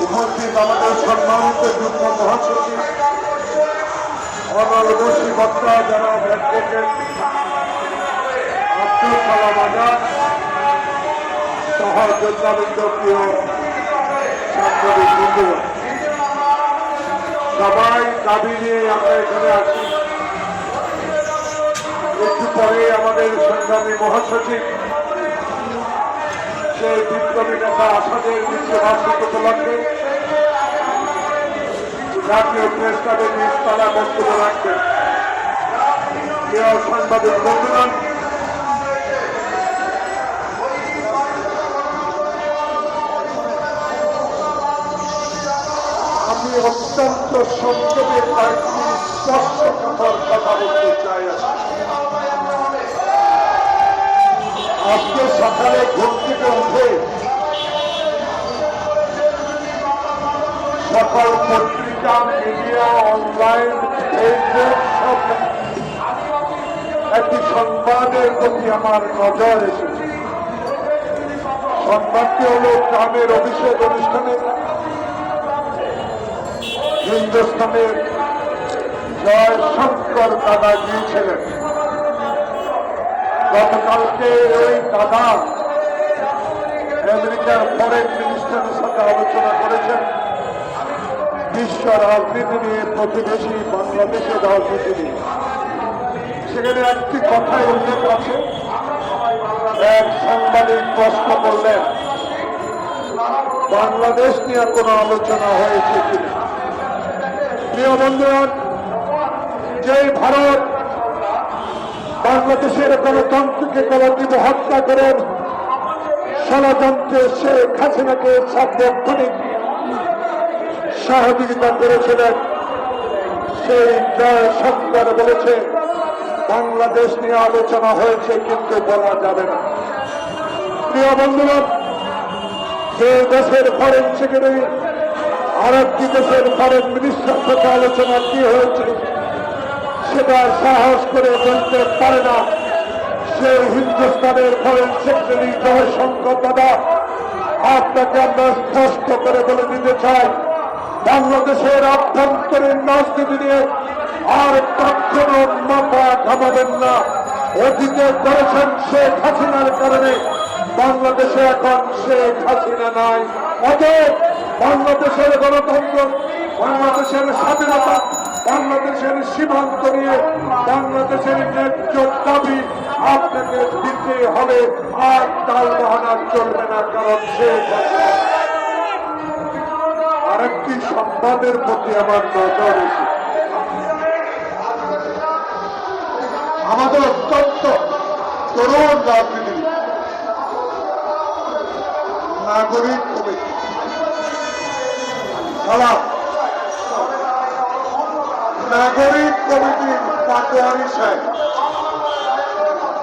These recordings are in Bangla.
উপস্থিত আমাদের সম্মানিত যুগ্ম মহাসচিব অনরদর্শী বক্তা যারা সহ সবাই আমরা এখানে একটু পরে আমাদের সংগ্রামী মহাসচিব সেই বিপ্লবী নেতা আসাদের মৃত্যুবার্ষিক উপলক্ষে জাতীয় প্রেস ক্লাবের নিচতলা বক্তব্য রাখবেন সাংবাদিক বন্ধুগণ আমি অত্যন্ত সংক্ষেপে কয়েকটি স্পষ্ট কথা বলতে চাই। আজকে সকালে ঘুম অনলাইন একটি সংবাদের প্রতি আমার নজর এসেছে সংবাদটি হল গ্রামের অভিষেক অনুষ্ঠানে হিন্দুস্তানের জয় শঙ্কর দাদা গিয়েছিলেন গতকালকে ওই দাদা আমেরিকার ফরেন মিনিস্টারের সাথে আলোচনা করেছেন। বিশ্ব রাজনীতি নিয়ে প্রতিবেশী বাংলাদেশের রাজনীতি নিয়ে। সেখানে একটি কথাই উল্লেখ আছে। এক সাংবাদিক প্রশ্ন করলেন, বাংলাদেশ নিয়ে কোনো আলোচনা হয়েছে কিনা? প্রিয় বন্ধুগণ যেই ভারত বাংলাদেশের গণতন্ত্রকে গণতন্ত্র হত্যা করেন ষড়যন্ত্রে শেখ হাসিনাকে সার্বক্ষণিক সহযোগিতা করেছিলেন। সেই সরকার বলেছে, বাংলাদেশ নিয়ে আলোচনা হয়েছে কিন্তু বলা যাবে না। প্রিয় বন্ধুরা, যে দেশের ফরেন সেক্রেটারি আর একটি দেশের ফরেন মিনিস্টার সাথে আলোচনা কি হয়েছে, সেটা সাহস করে বলতে পারে না। সে হিন্দুস্তানের ফরেন সেক্রেটারি জয়শঙ্কর দাদা, আপনাকে আমরা স্পষ্ট করে বলে দিতে চাই, বাংলাদেশের আভ্যন্তরীণ রাজনীতি নিয়ে আর কখনো মাথা ঘামাবেন না। অতীতে করেছেন শেখ হাসিনার কারণে, বাংলাদেশে এখন শেখ হাসিনা নাই। অতএব বাংলাদেশের গণতন্ত্র, বাংলাদেশের স্বাধীনতা, বাংলাদেশের সীমান্ত নিয়ে বাংলাদেশের ন্যায্য দাবি আপনাকে দিতে হবে। আর তাল বাহানা চলবে না, কারণ হাসিনা আরেকটি সংবাদের প্রতি আমার নজর আমাদের অত্যন্ত তরুণ রাজনীতিবিদ নাগরিক কমিটি সালাম নাগরিক কমিটির পাটোয়ারি সাহেব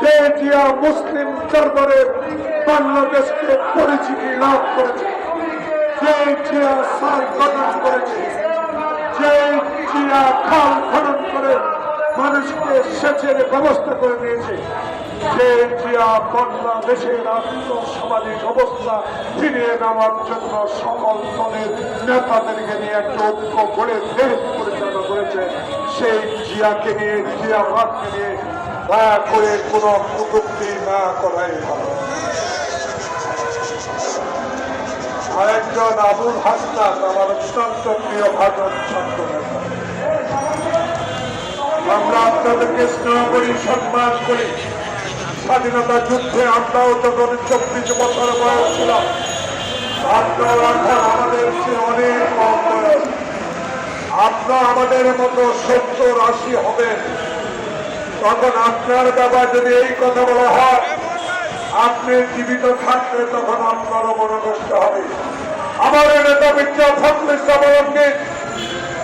যে জিয়া মুসলিম দরবারে বাংলাদেশকে পরিচিতি লাভ করেছে। জিয়া জিয়া করে করে জিয়া সকল দলের নেতাদেরকে নিয়ে একটা ঐক্য গড়ে দেশ পরিচালনা করেছে। সেই জিয়াকে নিয়ে জিয়াবাদকে নিয়ে দয়া করে কোনো কটুক্তি না করাই ভালো। আরেকজন আবুল হাসনাত আমার অত্যন্ত প্রিয় ভাজন ছাত্র আমরা আপনাদেরকে স্নেহ করি সম্মান করি। স্বাধীনতা যুদ্ধে আমরাও যখন চব্বিশ বছর বয়স ছিলাম আমাদের চেয়ে অনেক কম বয়স। আপনার আমাদের মতো সত্তর আশি হবেন। তখন আপনার বাবা যদি এই কথা বলা হয়, আপনি জীবিত থাকলে তখন আপনারও মনোনষ্ট হবে। আমার নেতা মির্জা ফখরুল ইসলামকে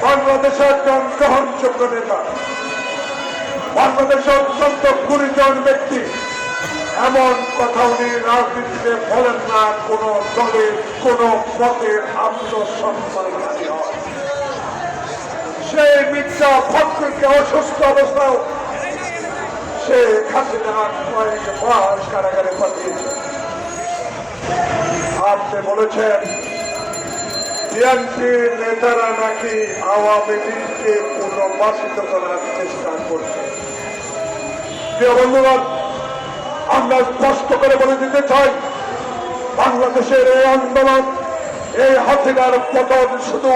বাংলাদেশের একজন গ্রহণযোগ্য নেতা, বাংলাদেশের অত্যন্ত গুরুজন ব্যক্তি, এমন কথা উনি রাজনীতিতে বলেন না, কোন দলের কোন পথের আত্মসম্মানকারী হয় সেই মিথ্যা ফখরুলকে অসুস্থ অবস্থায় কয়েক মাস কারাগারে পাঠিয়েছে আপনি বলেছেন, বিএনপির নেতারা নাকি আওয়ামী লীগকে পুনর্বাসিত করার চেষ্টা করছে। আমরা স্পষ্ট করে বলে দিতে চাই, বাংলাদেশের এই আন্দোলন, এই হাসিনার পতন শুধু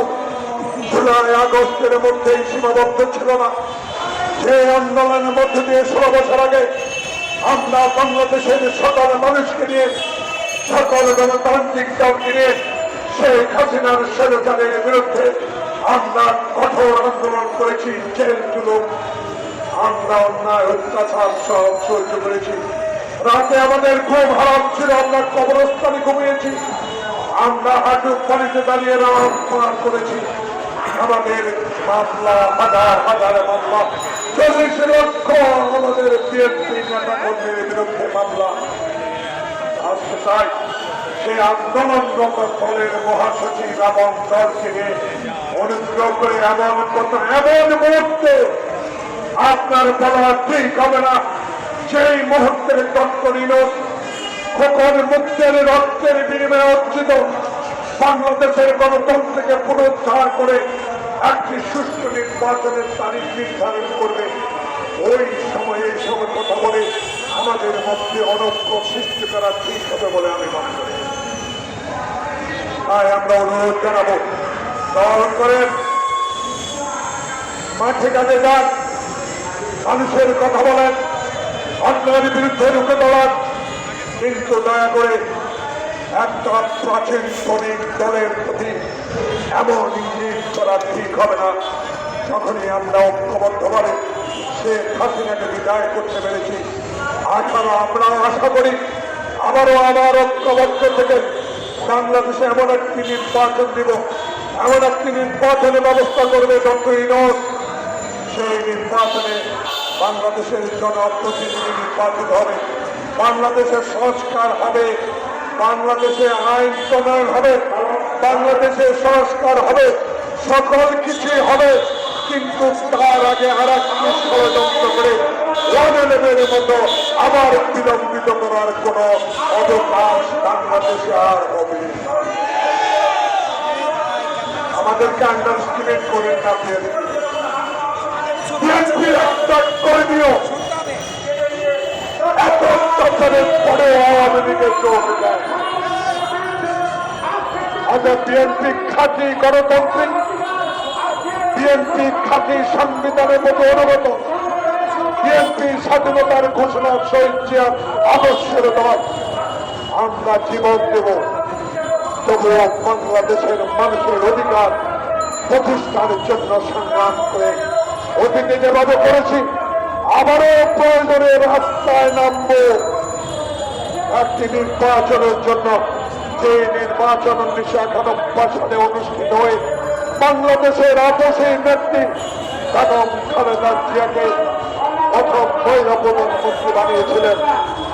জুলাই আগস্টের মধ্যেই সীমাবদ্ধ ছিল না। সেই আন্দোলনের মধ্যে দিয়ে ষোলো বছর আগে আমরা বাংলাদেশের সকল মানুষকে নিয়ে সকল গণতান্ত্রিক দলকে নিয়ে শেখ হাসিনার স্বৈরাচারের বিরুদ্ধে আমরা কঠোর আন্দোলন করেছি জেল জুলুম আমরা অন্যায়, অত্যাচার সব সহ্য করেছি। রাতে আমাদের ঘুম হারাম ছিল, আমরা কবরস্থানে ঘুমিয়েছি, আমরা হাঁটু পানিতে দাঁড়িয়ে রাম করেছি। আমাদের মামলা হাজার হাজার মামলা, চল্লিশ লক্ষ আমাদের বিএনপি নেতা কর্মীর বিরুদ্ধে মামলা। আজকে তাই সেই আন্দোলনরত দলের মহাসচিব এবং দলকে নিয়ে অনুগ্রহ করে এমন কথা, এমন মুহূর্তে আপনার বলা ঠিক হবে না। সেই মুহূর্তের তৎকলীন খোকন মুক্তের রক্তের বিনিময়ে অর্জিত বাংলাদেশের গণতন্ত্রকে পুনরুদ্ধার করে একটি সুষ্ঠু নির্বাচনের তারিখ নির্ধারণ করবে। ওই সময়ে এই সময় কথা বলে আমাদের মধ্যে অনক্য সৃষ্টি করা ঠিক হবে বলে আমি মনে করি। তাই আমরা অনুরোধ জানাব দল করেন। মাঠে কাজে যান, মানুষের কথা বলেন অন্যের বিরুদ্ধে রুখে দাঁড়ান। কিন্তু দয়া করে একটা প্রাচীন শ্রমিক দলের প্রতি। এমন ইঙ্গিত করা ঠিক হবে না। যখনই আমরা ঐক্যবদ্ধভাবে সে হাসিনাকে বিদায় করতে পেরেছি আশারা আমরা আশা করি আবারও আমার ঐক্যবদ্ধ থেকে বাংলাদেশে এমন একটি নির্বাচন দিব, এমন একটি নির্বাচনের ব্যবস্থা করবে ডক্টর ইনোস সেই নির্বাচনে বাংলাদেশের জনপ্রতিনিধি নির্বাচিত হবে, বাংলাদেশের সংস্কার হবে। বাংলাদেশে আইন প্রণয়ন হবে, বাংলাদেশে সংস্কার হবে, সকল কিছুই হবে। কিন্তু তার আগে আর একটি ষড়যন্ত্র করে ওয়ানের মতো আবার বিলম্বিত করার কোন অবকাশ বাংলাদেশে আর হবে আমাদেরকে আন্ডারস্টিমেট করেন না বিএনপি বিএনপির একটা কর্মীও অত্যাচারের পরে আওয়ামী বিএনপি স্বাধীনতার ঘোষণা শহীদ আদর্শের দেওয়ার আমরা জীবন দেব। তবুও বাংলাদেশের মানুষের অধিকার প্রতিষ্ঠানের জন্য সংগ্রাম করে অতীতে যেভাবে করেছি আবারও প্রয়োজনে রাস্তায় নামবো। একটি নির্বাচনের জন্য যে নির্বাচন উনিশশো একানব্বই সালে অনুষ্ঠিত হয়ে বাংলাদেশের আপসী নেত্রী বেগম খালেদা জিয়াকে প্রথম মহিলা প্রধানমন্ত্রী বানিয়েছিলেন।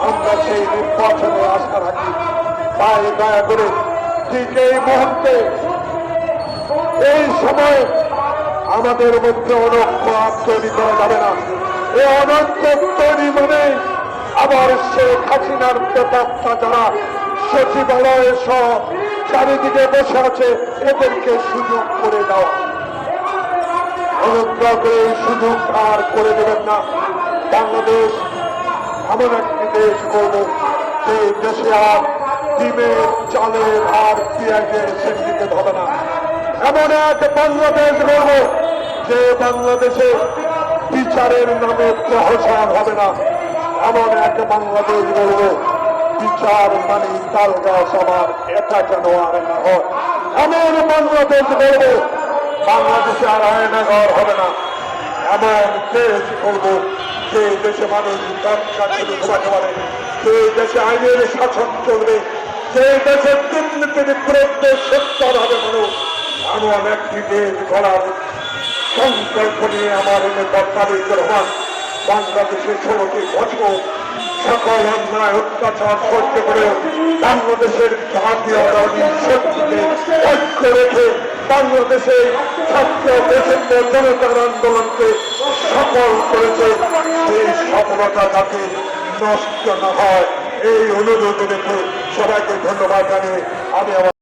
আমরা সেই নির্বাচনে আশা রাখি তাই দয়া করে ঠিক এই মুহূর্তে, এই সময় আমাদের মধ্যে অনক্ষ আপ করা যাবে না। আবার শেখ হাসিনার প্রেতাত্মা যারা সচিবালয়ে সব চারিদিকে বসে আছে, এদেরকে সুযোগ করে দেওয়া অনুগ্রহ করে এই সুযোগ আর করে দেবেন না। বাংলাদেশ এমন একটি দেশ করব সেই দেশে আর ডিমের, চালের আর পেঁয়াজের সিন্ডিকেট হবে না। এমন এক বাংলাদেশ গড়ব, যে বাংলাদেশে বিচারের নামে প্রহসন হবে না। এমন এক বাংলাদেশ গড়ব বিচার মানে তাল গাছ আমার এটা যেন আর না হয়। এমন বাংলাদেশ গড়ব বাংলাদেশে আর আয়নাঘর হবে না। এমন দেশ করব যে দেশে মানুষ দরকার শুধু ঘুমাতে পারে সেই দেশে আইনের শাসন চলবে সেই দেশে দুর্নীতির বিরুদ্ধে সত্তর হবে মানুষ, এমন একটি দেশ গড়ার সংকল্প নিয়ে আমার নেতা তারেক রহমান বাংলাদেশের ষোলোটি বছর সকল অন্যায়, অত্যাচার সহ্য করে বাংলাদেশের ঐক্য রেখে বাংলাদেশের ছাত্র জনতার আন্দোলনকে সফল করেছে। সেই সফলতা যাতে নষ্ট না হয়, এই অনুরোধ রেখে সবাইকে ধন্যবাদ জানিয়ে আমি